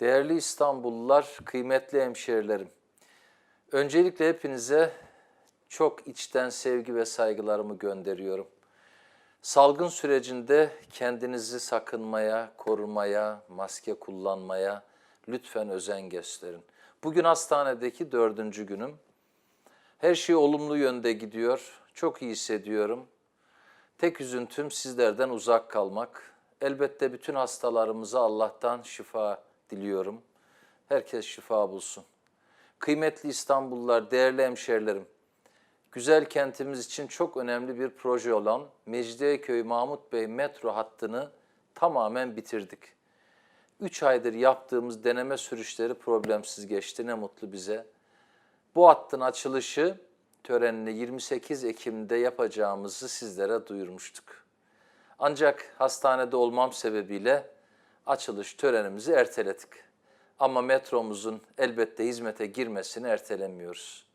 Değerli İstanbullular, kıymetli hemşehrilerim. Öncelikle hepinize çok içten sevgi ve saygılarımı gönderiyorum. Salgın sürecinde kendinizi sakınmaya, korumaya, maske kullanmaya lütfen özen gösterin. Bugün hastanedeki dördüncü günüm. Her şey olumlu yönde gidiyor. Çok iyi hissediyorum. Tek üzüntüm sizlerden uzak kalmak. Elbette bütün hastalarımıza Allah'tan şifa diliyorum. Herkes şifa bulsun. Kıymetli İstanbullular, değerli hemşerilerim, güzel kentimiz için çok önemli bir proje olan Mecidiyeköy Mahmut Bey metro hattını tamamen bitirdik. 3 aydır yaptığımız deneme sürüşleri problemsiz geçti. Ne mutlu bize. Bu hattın açılışı törenini 28 Ekim'de yapacağımızı sizlere duyurmuştuk. Ancak hastanede olmam sebebiyle açılış törenimizi erteledik. Ama metromuzun elbette hizmete girmesini ertelemiyoruz.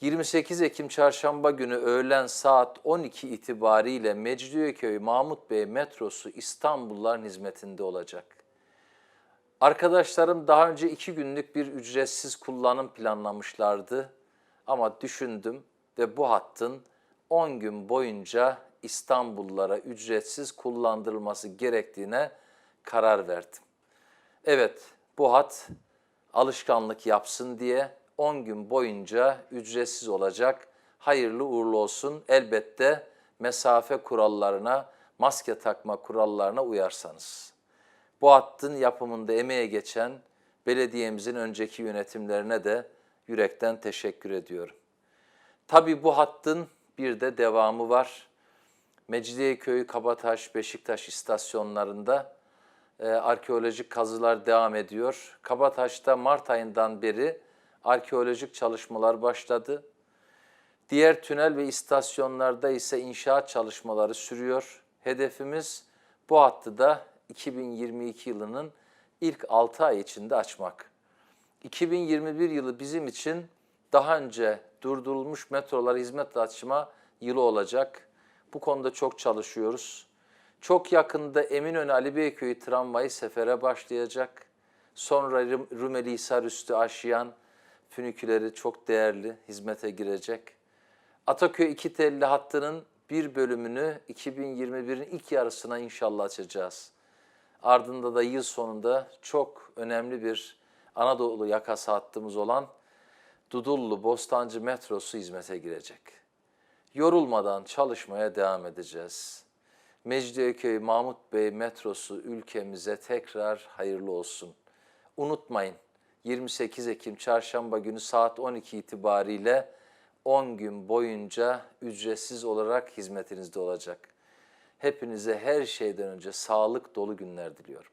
28 Ekim Çarşamba günü öğlen saat 12 itibariyle Mecidiyeköy Mahmut Bey metrosu İstanbulluların hizmetinde olacak. Arkadaşlarım daha önce iki günlük bir ücretsiz kullanım planlamışlardı. Ama düşündüm ve bu hattın 10 gün boyunca İstanbullulara ücretsiz kullandırılması gerektiğine karar verdim. Evet, bu hat alışkanlık yapsın diye 10 gün boyunca ücretsiz olacak. Hayırlı uğurlu olsun. Elbette mesafe kurallarına, maske takma kurallarına uyarsanız. Bu hattın yapımında emeğe geçen belediyemizin önceki yönetimlerine de yürekten teşekkür ediyorum. Tabii bu hattın bir de devamı var. Mecidiyeköy, Kabataş, Beşiktaş istasyonlarında e, arkeolojik kazılar devam ediyor. Kabataş'ta Mart ayından beri arkeolojik çalışmalar başladı. Diğer tünel ve istasyonlarda ise inşaat çalışmaları sürüyor. Hedefimiz bu hattı da 2022 yılının ilk 6 ay içinde açmak. 2021 yılı bizim için daha önce durdurulmuş metrolara hizmet açma yılı olacak. Bu konuda çok çalışıyoruz. Çok yakında Eminönü Ali Beyköy tramvayı sefere başlayacak. Sonra Rum- Rumeli Hisar üstü aşıyan füniküleri çok değerli hizmete girecek. Ataköy iki telli hattının bir bölümünü 2021'in ilk yarısına inşallah açacağız. Ardında da yıl sonunda çok önemli bir Anadolu yakası hattımız olan Dudullu Bostancı metrosu hizmete girecek. Yorulmadan çalışmaya devam edeceğiz. Mecidiyeköy Mahmut Bey metrosu ülkemize tekrar hayırlı olsun. Unutmayın 28 Ekim çarşamba günü saat 12 itibariyle 10 gün boyunca ücretsiz olarak hizmetinizde olacak. Hepinize her şeyden önce sağlık dolu günler diliyorum.